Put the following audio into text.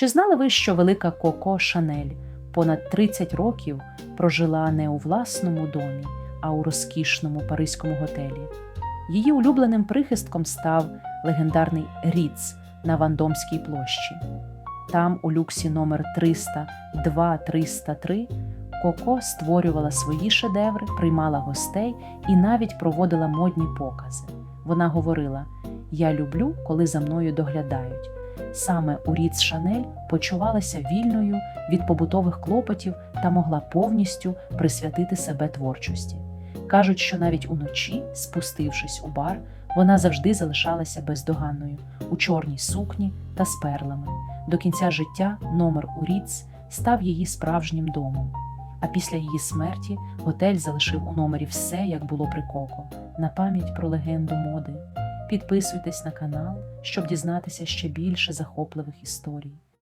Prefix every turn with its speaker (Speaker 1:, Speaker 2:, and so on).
Speaker 1: Чи знали ви, що велика Коко Шанель понад 30 років прожила не у власному домі, а у розкішному паризькому готелі? Її улюбленим прихистком став легендарний Ріц на Вандомській площі. Там, у люксі номер 302-303, Коко створювала свої шедеври, приймала гостей і навіть проводила модні покази. Вона говорила: Я люблю, коли за мною доглядають. Саме у Ріц Шанель почувалася вільною від побутових клопотів та могла повністю присвятити себе творчості. Кажуть, що навіть уночі, спустившись у бар, вона завжди залишалася бездоганною у чорній сукні та з перлами. До кінця життя номер у Ріц став її справжнім домом. А після її смерті готель залишив у номері все, як було при Коко, на пам'ять про легенду моди. Підписуйтесь на канал, щоб дізнатися ще більше захопливих історій.